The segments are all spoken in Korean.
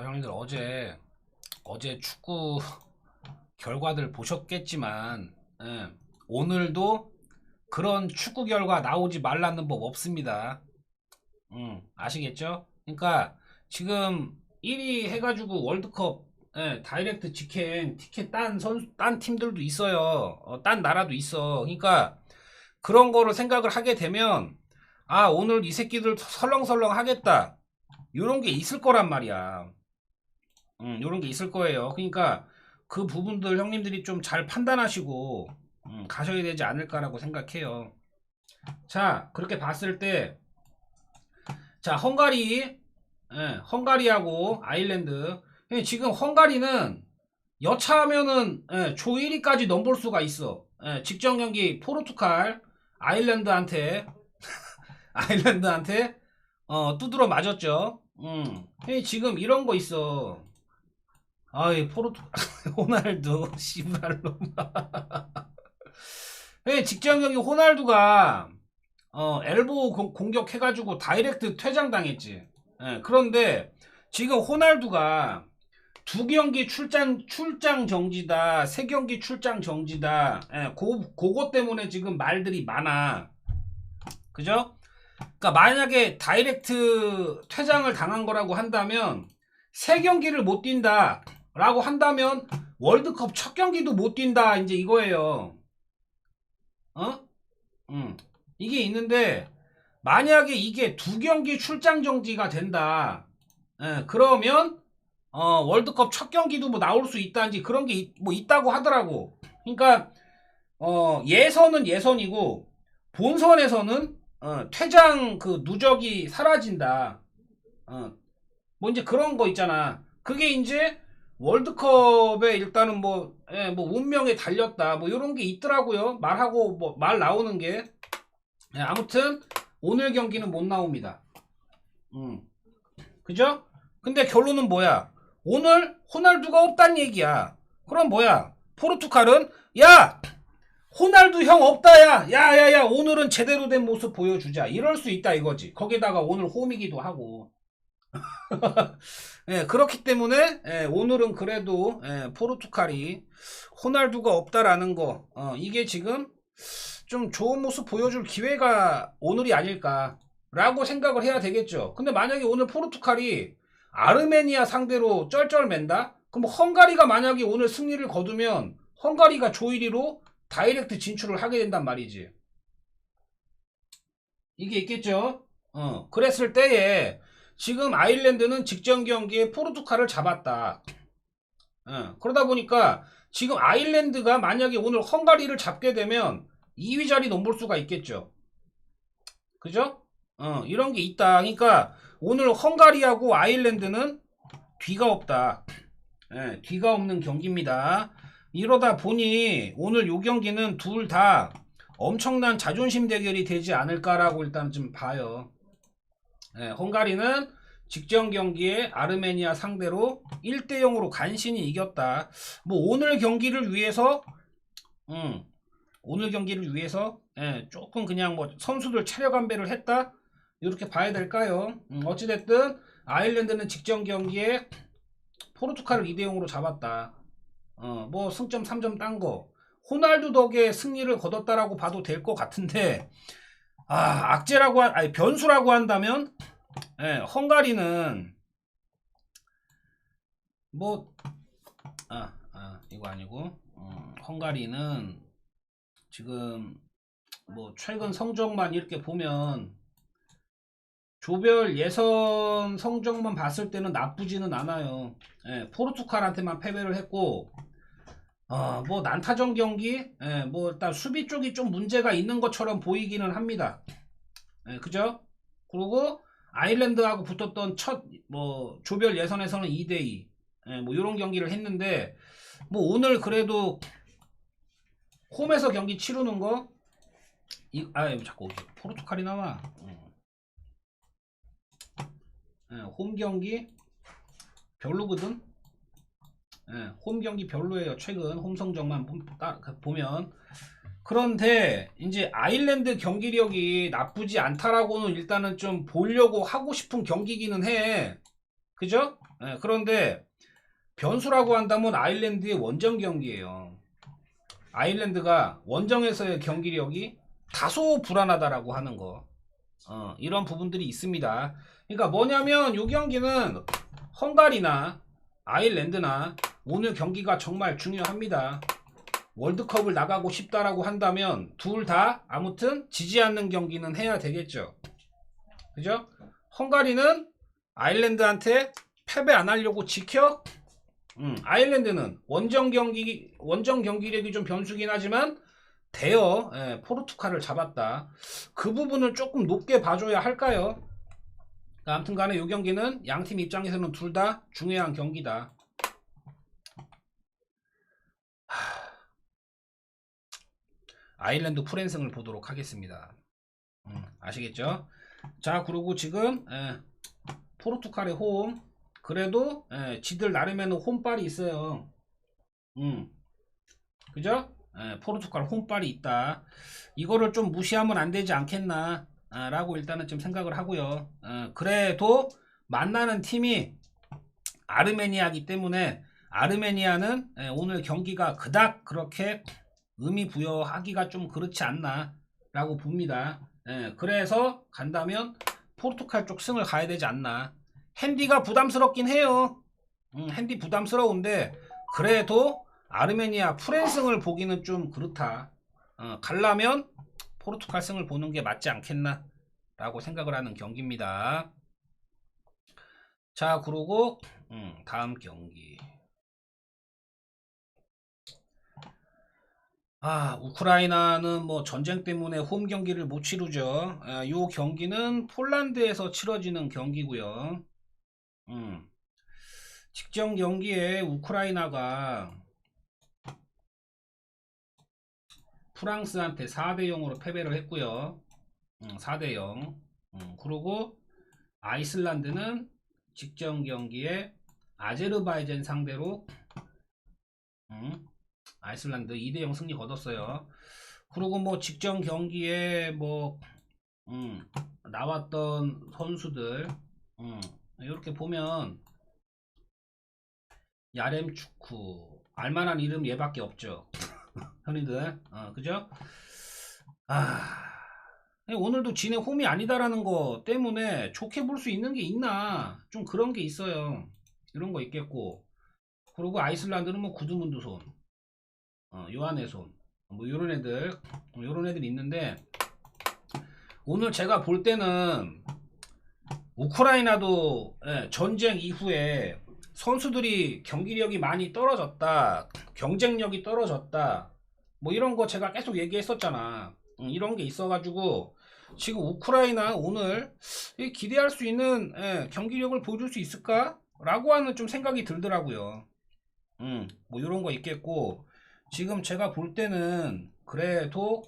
자 형님들 어제 어제 축구 결과들 보셨겠지만 예, 오늘도 그런 축구 결과 나오지 말라는 법 없습니다. 음, 아시겠죠? 그러니까 지금 1위 해가지고 월드컵 예, 다이렉트 직행 티켓 딴 선수 딴 팀들도 있어요. 어, 딴 나라도 있어. 그러니까 그런 거를 생각을 하게 되면 아 오늘 이 새끼들 설렁설렁 하겠다. 요런 게 있을 거란 말이야. 음, 요런 게 있을 거예요. 그러니까 그 부분들 형님들이 좀 잘 판단하시고 음, 가셔야 되지 않을까라고 생각해요. 자, 그렇게 봤을 때 자, 헝가리 예, 헝가리하고 아일랜드 예, 지금 헝가리는 여차하면은 예, 조 1위까지 넘볼 수가 있어. 예, 직전 경기 포르투갈 아일랜드한테 아일랜드한테 어, 두드러 맞았죠. 음. 예, 지금 이런 거 있어. 아이 포르투 호날두 씨발로. 예, 직전 경기 호날두가 어, 엘보 공- 공격해가지고 다이렉트 퇴장당했지. 예, 그런데 지금 호날두가 두 경기 출장 출장 정지다, 세 경기 출장 정지다. 예, 고 그것 때문에 지금 말들이 많아. 그죠? 그러니까 만약에 다이렉트 퇴장을 당한 거라고 한다면 세 경기를 못 뛴다 라고 한다면 월드컵 첫 경기도 못 뛴다 이제 이거예요. 어? 음. 이게 있는데 만약에 이게 두 경기 출장 정지가 된다. 예, 그러면 어, 월드컵 첫 경기도 뭐 나올 수 있다든지 그런 게 뭐 있다고 하더라고. 그러니까 어, 예선은 예선이고 본선에서는 어, 퇴장 그 누적이 사라진다. 어, 뭐 이제 그런 거 있잖아. 그게 이제 월드컵에 일단은 뭐, 예, 뭐 운명에 달렸다. 뭐 이런 게 있더라고요. 말하고 뭐 말 나오는 게. 예, 아무튼 오늘 경기는 못 나옵니다. 음. 그죠? 근데 결론은 뭐야? 오늘 호날두가 없단 얘기야. 그럼 뭐야? 포르투갈은 야 호날두 형 없다야. 야야야 오늘은 제대로 된 모습 보여주자. 이럴 수 있다 이거지. 거기다가 오늘 홈이기도 하고. 예, 그렇기 때문에 예, 오늘은 그래도 예, 포르투갈이 호날두가 없다라는 거 어, 이게 지금 좀 좋은 모습 보여줄 기회가 오늘이 아닐까라고 생각을 해야 되겠죠. 근데 만약에 오늘 포르투갈이 아르메니아 상대로 쩔쩔맨다? 그럼 헝가리가 만약에 오늘 승리를 거두면 헝가리가 조 1위로 다이렉트 진출을 하게 된단 말이지. 이게 있겠죠? 어, 그랬을 때에 지금 아일랜드는 직전 경기에 포르투갈을 잡았다. 어, 그러다 보니까 지금 아일랜드가 만약에 오늘 헝가리를 잡게 되면 2위 자리 넘볼 수가 있겠죠. 그죠? 어, 이런 게 있다. 그러니까 오늘 헝가리하고 아일랜드는 뒤가 없다. 예, 뒤가 없는 경기입니다. 이러다 보니 오늘 요 경기는 둘 다 엄청난 자존심 대결이 되지 않을까라고 일단 좀 봐요. 예, 헝가리는 직전 경기에 아르메니아 상대로 1대 0으로 간신히 이겼다. 뭐 오늘 경기를 위해서 음, 오늘 경기를 위해서 예, 조금 그냥 뭐 선수들 체력 안배를 했다. 이렇게 봐야 될까요? 음, 어찌 됐든 아일랜드는 직전 경기에 포르투갈을 2대 0으로 잡았다. 어, 뭐 승점 3점 딴 거. 호날두 덕에 승리를 거뒀다라고 봐도 될 것 같은데 아, 악재라고 한, 아니 변수라고 한다면 예, 헝가리는 뭐 아, 아 이거 아니고 음, 헝가리는 지금 뭐 최근 성적만 이렇게 보면 조별 예선 성적만 봤을 때는 나쁘지는 않아요. 예, 포르투갈한테만 패배를 했고, 어, 뭐 난타전 경기, 예, 뭐 일단 수비 쪽이 좀 문제가 있는 것처럼 보이기는 합니다. 예, 그죠? 그리고 아일랜드하고 붙었던 첫 뭐 조별 예선에서는 2대2, 예, 뭐 이런 경기를 했는데, 뭐 오늘 그래도 홈에서 경기 치르는 거, 이, 아, 자꾸 포르투갈이 나와. 어. 예, 홈 경기 별로거든. 예, 홈 경기 별로예요. 최근 홈 성적만 보- 따- 보면. 그런데 이제 아일랜드 경기력이 나쁘지 않다라고는 일단은 좀 보려고 하고 싶은 경기기는 해. 그죠? 예, 그런데 변수라고 한다면 아일랜드의 원정 경기예요. 아일랜드가 원정에서의 경기력이 다소 불안하다라고 하는 거. 어, 이런 부분들이 있습니다. 그러니까 뭐냐면 이 경기는 헝가리나 아일랜드나 오늘 경기가 정말 중요합니다. 월드컵을 나가고 싶다라고 한다면 둘 다 아무튼 지지 않는 경기는 해야 되겠죠. 그죠? 헝가리는 아일랜드한테 패배 안 하려고 지켜. 음, 아일랜드는 원정 경기 원정 경기력이 좀 변수긴 하지만 대여 예, 포르투갈을 잡았다. 그 부분을 조금 높게 봐줘야 할까요? 아무튼 간에 이 경기는 양 팀 입장에서는 둘 다 중요한 경기다. 하... 아일랜드 프랜승을 보도록 하겠습니다. 음, 아시겠죠? 자, 그리고 지금 예, 포르투갈의 홈 그래도 예, 지들 나름에는 홈빨이 있어요. 음, 그죠? 예, 포르투갈 홈빨이 있다. 이거를 좀 무시하면 안 되지 않겠나? 아, 라고 일단은 좀 생각을 하고요. 어, 그래도 만나는 팀이 아르메니아기 때문에 아르메니아는 예, 오늘 경기가 그닥 그렇게 의미 부여하기가 좀 그렇지 않나 라고 봅니다. 예, 그래서 간다면 포르투갈 쪽 승을 가야 되지 않나. 핸디가 부담스럽긴 해요. 음, 핸디 부담스러운데 그래도 아르메니아 프랜승을 보기는 좀 그렇다. 어, 갈라면 포르투갈 승을 보는 게 맞지 않겠나 라고 생각을 하는 경기입니다. 자 그리고 음, 다음 경기 아 우크라이나는 뭐 전쟁 때문에 홈 경기를 못 치르죠. 아, 요 경기는 폴란드에서 치러지는 경기고요. 음, 직전 경기에 우크라이나가 프랑스한테 4대 0으로 패배를 했고요. 음, 4대 0. 음, 그리고 아이슬란드는 직전 경기에 아제르바이젠 상대로 음, 아이슬란드 2대 0 승리 거뒀어요. 그리고 뭐 직전 경기에 뭐 음, 나왔던 선수들 음, 이렇게 보면 야렘 축구 알만한 이름 얘밖에 없죠. 현이들. 어, 그죠? 아 오늘도 지네 홈이 아니다라는 거 때문에 좋게 볼 수 있는 게 있나? 좀 그런 게 있어요. 이런 거 있겠고. 그리고 아이슬란드는 뭐 구드문드 손 어, 요한의 손뭐 요런 애들 어, 요런 애들 있는데 오늘 제가 볼 때는 우크라이나도 예, 전쟁 이후에 선수들이 경기력이 많이 떨어졌다 경쟁력이 떨어졌다 뭐 이런 거 제가 계속 얘기했었잖아. 음, 이런 게 있어가지고 지금 우크라이나 오늘 기대할 수 있는 예, 경기력을 보여줄 수 있을까? 라고 하는 좀 생각이 들더라고요. 음, 뭐 이런 거 있겠고 지금 제가 볼 때는 그래도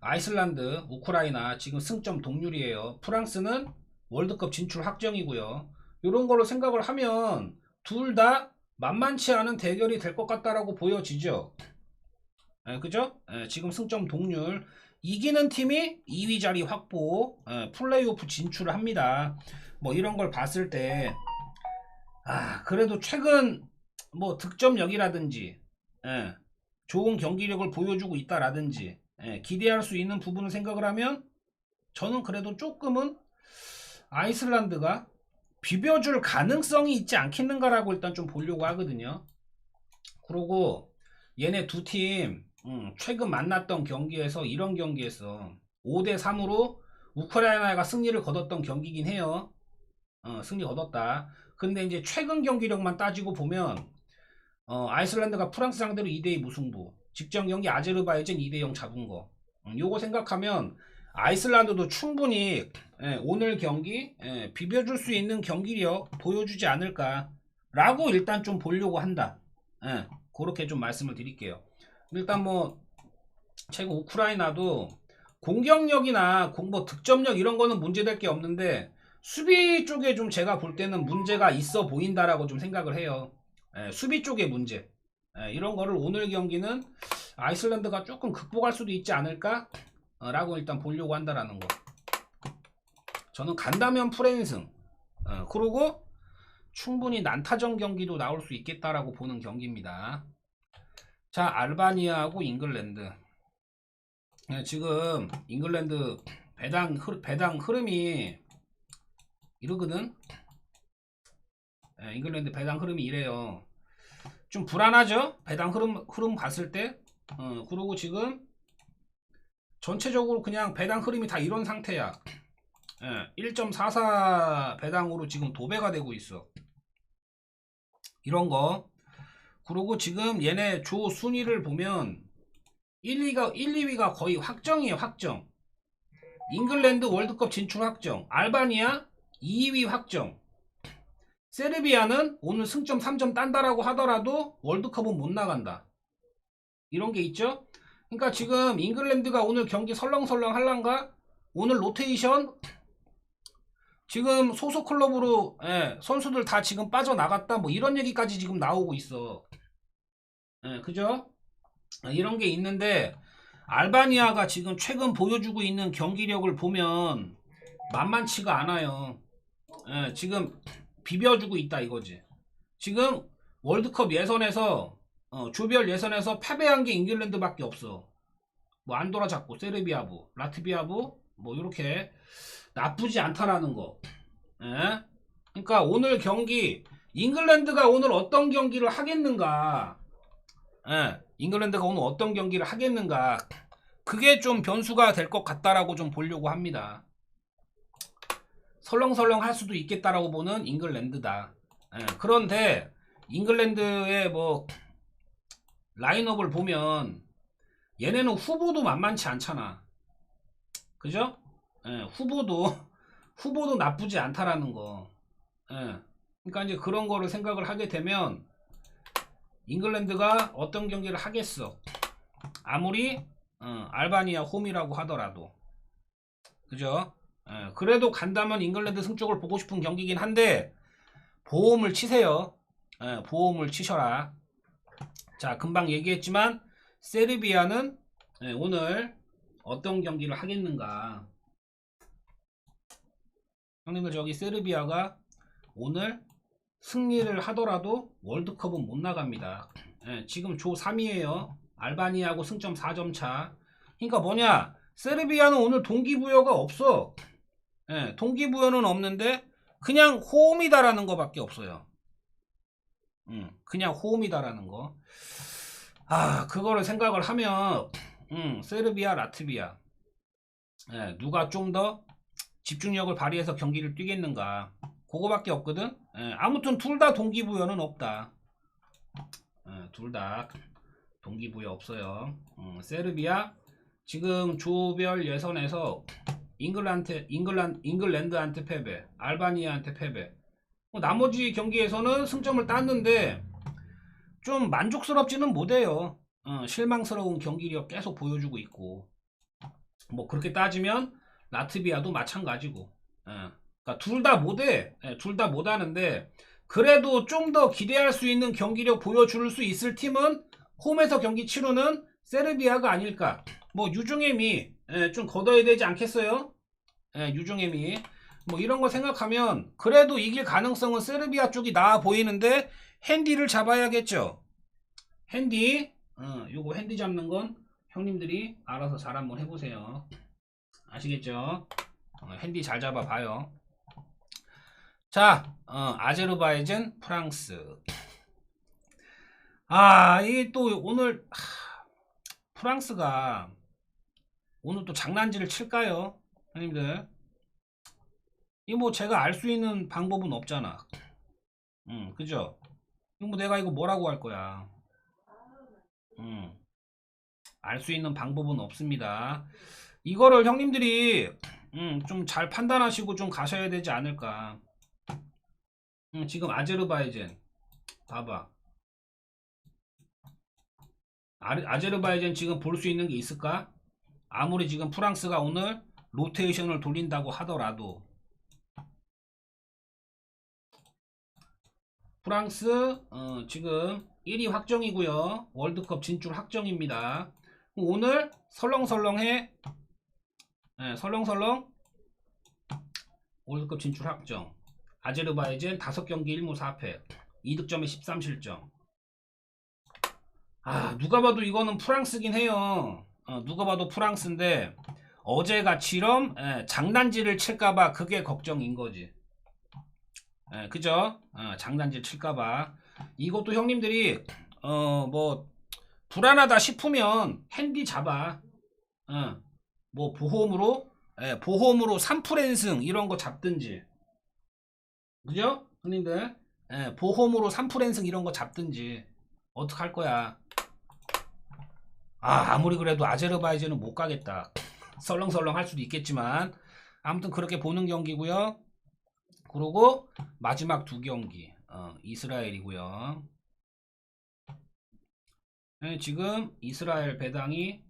아이슬란드, 우크라이나 지금 승점 동률이에요. 프랑스는 월드컵 진출 확정이고요. 이런 걸로 생각을 하면 둘 다 만만치 않은 대결이 될 것 같다라고 보여지죠. 예, 그죠? 예, 지금 승점 동률 이기는 팀이 2위 자리 확보, 예, 플레이오프 진출을 합니다. 뭐 이런 걸 봤을 때, 아 그래도 최근 뭐 득점력이라든지 예, 좋은 경기력을 보여주고 있다라든지 예, 기대할 수 있는 부분을 생각을 하면 저는 그래도 조금은 아이슬란드가 비벼줄 가능성이 있지 않겠는가라고 일단 좀 보려고 하거든요. 그리고 얘네 두팀 음, 최근 만났던 경기에서 이런 경기에서 5대 3으로 우크라이나가 승리를 거뒀던 경기긴 해요. 어, 승리 거뒀다. 근데 이제 최근 경기력만 따지고 보면 어, 아이슬란드가 프랑스 상대로 2대2 무승부 직전 경기 아제르바이젠 2대0 잡은 거 음, 요거 생각하면 아이슬란드도 충분히 예, 오늘 경기 예, 비벼줄 수 있는 경기력 보여주지 않을까라고 일단 좀 보려고 한다. 예, 그렇게 좀 말씀을 드릴게요. 일단 뭐 최근 우크라이나도 공격력이나 공뭐 득점력 이런 거는 문제될 게 없는데 수비 쪽에 좀 제가 볼 때는 문제가 있어 보인다라고 좀 생각을 해요. 예, 수비 쪽의 문제. 예, 이런 거를 오늘 경기는 아이슬란드가 조금 극복할 수도 있지 않을까? 라고 일단 보려고 한다라는 거. 저는 간다면 프랜승. 어, 그리고 충분히 난타전 경기도 나올 수 있겠다라고 보는 경기입니다. 자, 알바니아하고 잉글랜드. 네, 지금 잉글랜드 배당 흐, 배당 흐름이 이러거든. 네, 잉글랜드 배당 흐름이 이래요. 좀 불안하죠? 배당 흐름 흐름 봤을 때. 어, 그리고 지금 전체적으로 그냥 배당 흐름이 다 이런 상태야. 예, 1.44 배당으로 지금 도배가 되고 있어. 이런 거. 그리고 지금 얘네 조 순위를 보면 1, 2가 1, 2위가 거의 확정이에요, 확정. 잉글랜드 월드컵 진출 확정. 알바니아 2위 확정. 세르비아는 오늘 승점 3점 딴다라고 하더라도 월드컵은 못 나간다. 이런 게 있죠? 그러니까 지금 잉글랜드가 오늘 경기 설렁설렁 할란가? 오늘 로테이션 지금 소속 클럽으로 예, 선수들 다 지금 빠져나갔다 뭐 이런 얘기까지 지금 나오고 있어. 예, 그죠? 아, 이런 게 있는데 알바니아가 지금 최근 보여주고 있는 경기력을 보면 만만치가 않아요. 예, 지금 비벼주고 있다 이거지. 지금 월드컵 예선에서 어, 조별 예선에서 패배한 게 잉글랜드밖에 없어. 뭐 안도라 잡고 세르비아부, 라트비아부 뭐 이렇게 나쁘지 않다라는 거. 예? 그러니까 오늘 경기 잉글랜드가 오늘 어떤 경기를 하겠는가? 예, 잉글랜드가 오늘 어떤 경기를 하겠는가? 그게 좀 변수가 될 것 같다라고 좀 보려고 합니다. 설렁설렁 할 수도 있겠다라고 보는 잉글랜드다. 예, 그런데 잉글랜드의 뭐 라인업을 보면 얘네는 후보도 만만치 않잖아. 그죠? 예, 후보도 후보도 나쁘지 않다라는 거. 예. 그러니까 이제 그런 거를 생각을 하게 되면 잉글랜드가 어떤 경기를 하겠어. 아무리 어, 알바니아 홈이라고 하더라도. 그죠? 예, 그래도 간다면 잉글랜드 승쪽을 보고 싶은 경기긴 한데 보험을 치세요. 예, 보험을 치셔라. 자, 금방 얘기했지만 세르비아는 예, 오늘 어떤 경기를 하겠는가? 형님들 저기 세르비아가 오늘 승리를 하더라도 월드컵은 못 나갑니다. 예, 지금 조 3위에요. 알바니아하고 승점 4점 차. 그러니까 뭐냐? 세르비아는 오늘 동기부여가 없어. 예, 동기부여는 없는데 그냥 호흡이다라는 거밖에 없어요. 음, 그냥 호흡이다라는 거. 아, 그거를 생각을 하면 음, 세르비아, 라트비아. 예, 누가 좀 더 집중력을 발휘해서 경기를 뛰겠는가. 그거밖에 없거든. 예, 아무튼 둘 다 동기부여는 없다. 예, 둘다 동기부여 없어요. 음, 세르비아 지금 조별 예선에서 잉글란드, 잉글란, 잉글랜드한테 패배, 알바니아한테 패배. 뭐 나머지 경기에서는 승점을 땄는데 좀 만족스럽지는 못해요. 어, 실망스러운 경기력 계속 보여주고 있고. 뭐 그렇게 따지면 라트비아도 마찬가지고. 그러니까 둘 다 못해. 예, 둘다 못하는데 그래도 좀 더 기대할 수 있는 경기력 보여줄 수 있을 팀은 홈에서 경기 치르는 세르비아가 아닐까. 뭐 유중엠이 예, 좀 걷어야 되지 않겠어요? 예, 유중엠이 뭐 이런 거 생각하면 그래도 이길 가능성은 세르비아 쪽이 나아 보이는데 핸디를 잡아야겠죠 핸디 어, 요거 핸디 잡는 건 형님들이 알아서 잘 한번 해보세요. 아시겠죠? 어, 핸디 잘 잡아봐요. 자, 어, 아제르바이젠, 프랑스. 아, 이게 또 오늘 하, 프랑스가 오늘 또 장난질을 칠까요? 형님들. 이 뭐 제가 알 수 있는 방법은 없잖아. 음, 그죠? 뭐 내가 이거 뭐라고 할 거야. 음. 알 수 있는 방법은 없습니다. 이거를 형님들이 음, 좀 잘 판단하시고 좀 가셔야 되지 않을까. 음, 지금 아제르바이젠 봐봐. 아, 아제르바이젠 지금 볼 수 있는 게 있을까? 아무리 지금 프랑스가 오늘 로테이션을 돌린다고 하더라도 프랑스 어, 지금 1위 확정이고요. 월드컵 진출 확정입니다. 오늘 설렁설렁해. 네, 설렁설렁 월드컵 진출 확정. 아제르바이젠 5경기 1무 4패. 2득점에 13실점. 아, 누가 봐도 이거는 프랑스긴 해요. 어, 누가 봐도 프랑스인데 어제가처럼 예, 장난질을 칠까봐 그게 걱정인 거지. 예, 그죠? 어, 장난질 칠까봐. 이것도 형님들이 어 뭐 불안하다 싶으면 핸디 잡아. 어, 뭐 보험으로 예, 보험으로 3프랜승 이런 거 잡든지. 그죠? 형님들 예, 보험으로 3프랜승 이런 거 잡든지 어떡할 거야. 아 아무리 그래도 아제르바이젠은 못 가겠다. 설렁설렁 할 수도 있겠지만 아무튼 그렇게 보는 경기고요. 그리고 마지막 두 경기 어, 이스라엘이고요. 네, 지금 이스라엘 배당이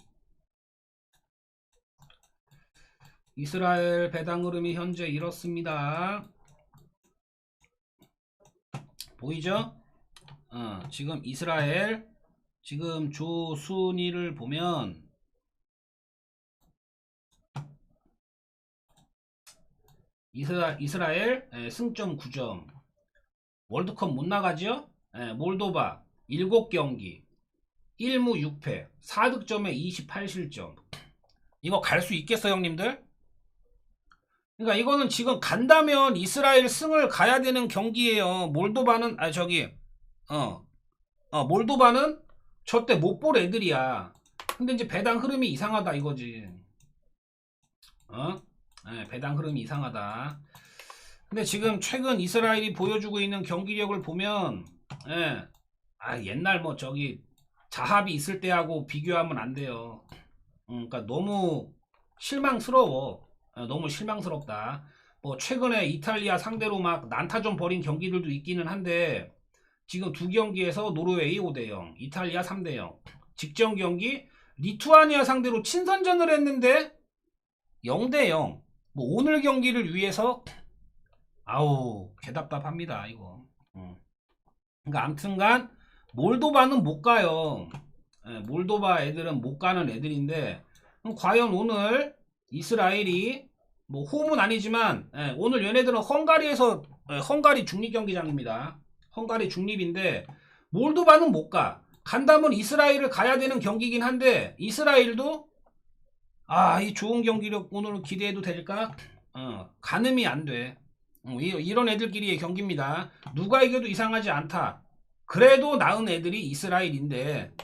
이스라엘 배당 흐름이 현재 이렇습니다. 보이죠? 어, 지금 이스라엘 지금 조순위를 보면 이스라, 이스라엘 예, 승점 9점 월드컵 못 나가죠? 예, 몰도바 7경기 1무 6패 4득점에 28실점 이거 갈 수 있겠어 형님들? 그러니까 이거는 지금 간다면 이스라엘 승을 가야 되는 경기예요 몰도바는 아 저기 어, 어 몰도바는 저 때 못 볼 애들이야 근데 이제 배당 흐름이 이상하다 이거지 어? 예, 배당 흐름이 이상하다. 근데 지금 최근 이스라엘이 보여주고 있는 경기력을 보면, 예, 아, 옛날 뭐 저기 자합이 있을 때하고 비교하면 안 돼요. 음, 그러니까 너무 실망스러워. 예, 너무 실망스럽다. 뭐 최근에 이탈리아 상대로 막 난타전 벌인 경기들도 있기는 한데 지금 두 경기에서 노르웨이 5대 0, 이탈리아 3대 0. 직전 경기 리투아니아 상대로 친선전을 했는데 0대 0. 뭐 오늘 경기를 위해서 아우 개답답합니다 이거. 음. 그러니까 아무튼간 몰도바는 못 가요. 예, 몰도바 애들은 못 가는 애들인데 과연 오늘 이스라엘이 뭐 홈은 아니지만 예, 오늘 얘네들은 헝가리에서 예, 헝가리 중립 경기장입니다. 헝가리 중립인데 몰도바는 못 가. 간다면 이스라엘을 가야 되는 경기긴 한데 이스라엘도 아, 이 좋은 경기력 오늘 기대해도 될까? 어, 가늠이 안 돼. 어, 이, 이런 애들끼리의 경기입니다. 누가 이겨도 이상하지 않다. 그래도 나은 애들이 이스라엘인데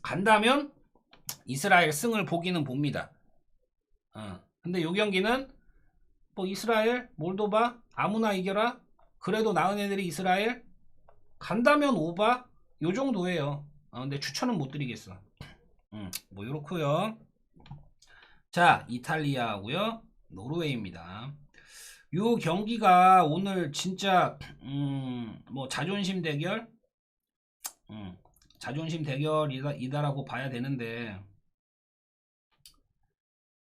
간다면 이스라엘 승을 보기는 봅니다. 어, 근데 요 경기는 뭐 이스라엘, 몰도바 아무나 이겨라. 그래도 나은 애들이 이스라엘 간다면 오바 요 정도예요. 어, 근데 추천은 못 드리겠어. 음, 뭐 요렇고요. 자, 이탈리아하고요. 노르웨이입니다. 요 경기가 오늘 진짜 음, 뭐 자존심 대결 음, 자존심 대결이다 이다라고 봐야 되는데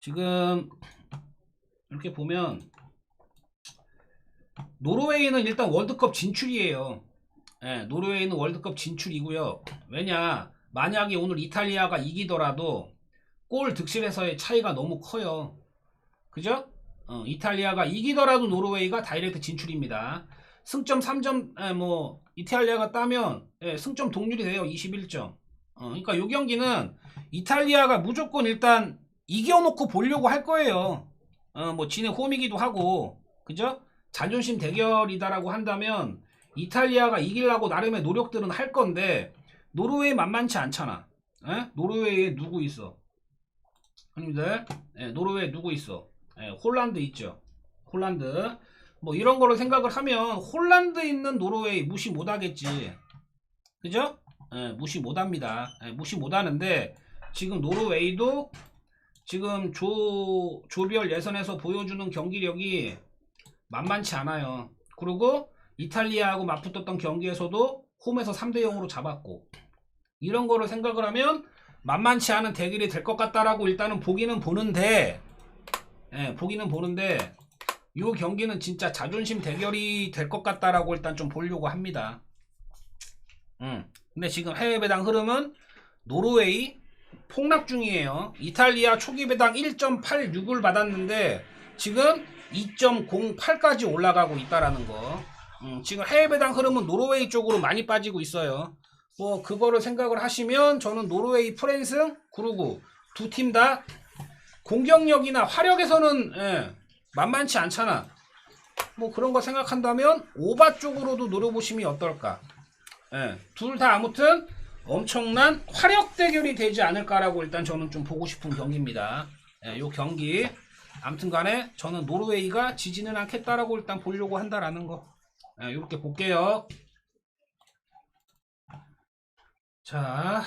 지금 이렇게 보면 노르웨이는 일단 월드컵 진출이에요. 예, 노르웨이는 월드컵 진출이고요. 왜냐 만약에 오늘 이탈리아가 이기더라도 골 득실에서의 차이가 너무 커요. 그죠? 어, 이탈리아가 이기더라도 노르웨이가 다이렉트 진출입니다. 승점 3점, 에, 뭐, 이탈리아가 따면, 예, 승점 동률이 돼요. 21점. 어, 그러니까 이 경기는 이탈리아가 무조건 일단 이겨놓고 보려고 할 거예요. 어, 뭐, 지네 홈이기도 하고, 그죠? 자존심 대결이다라고 한다면, 이탈리아가 이기려고 나름의 노력들은 할 건데, 노르웨이 만만치 않잖아. 에? 노르웨이에 누구 있어? 형님들 예, 노르웨이 누구 있어? 예, 홀란드 있죠. 홀란드 뭐 이런 거를 생각을 하면 홀란드 있는 노르웨이 무시 못하겠지. 그죠? 예, 무시 못합니다. 예, 무시 못하는데 지금 노르웨이도 지금 조 조별 예선에서 보여주는 경기력이 만만치 않아요. 그리고 이탈리아하고 맞붙었던 경기에서도 홈에서 3대 0으로 잡았고 이런 거를 생각을 하면 만만치 않은 대결이 될 것 같다라고 일단은 보기는 보는데 예, 보기는 보는데 이 경기는 진짜 자존심 대결이 될 것 같다라고 일단 좀 보려고 합니다. 음. 근데 지금 해외 배당 흐름은 노르웨이 폭락 중이에요. 이탈리아 초기 배당 1.86을 받았는데 지금 2.08까지 올라가고 있다라는 거. 음, 지금 해외 배당 흐름은 노르웨이 쪽으로 많이 빠지고 있어요. 뭐 그거를 생각을 하시면 저는 노르웨이 프랜스 그리고 두팀 다 공격력이나 화력에서는 예, 만만치 않잖아. 뭐 그런 거 생각한다면 오바 쪽으로도 노려보심이 어떨까. 예, 둘 다 아무튼 엄청난 화력 대결이 되지 않을까라고 일단 저는 좀 보고 싶은 경기입니다. 예, 요 경기 아무튼 간에 저는 노르웨이가 지지는 않겠다라고 일단 보려고 한다라는 거. 예, 이렇게 볼게요. 자,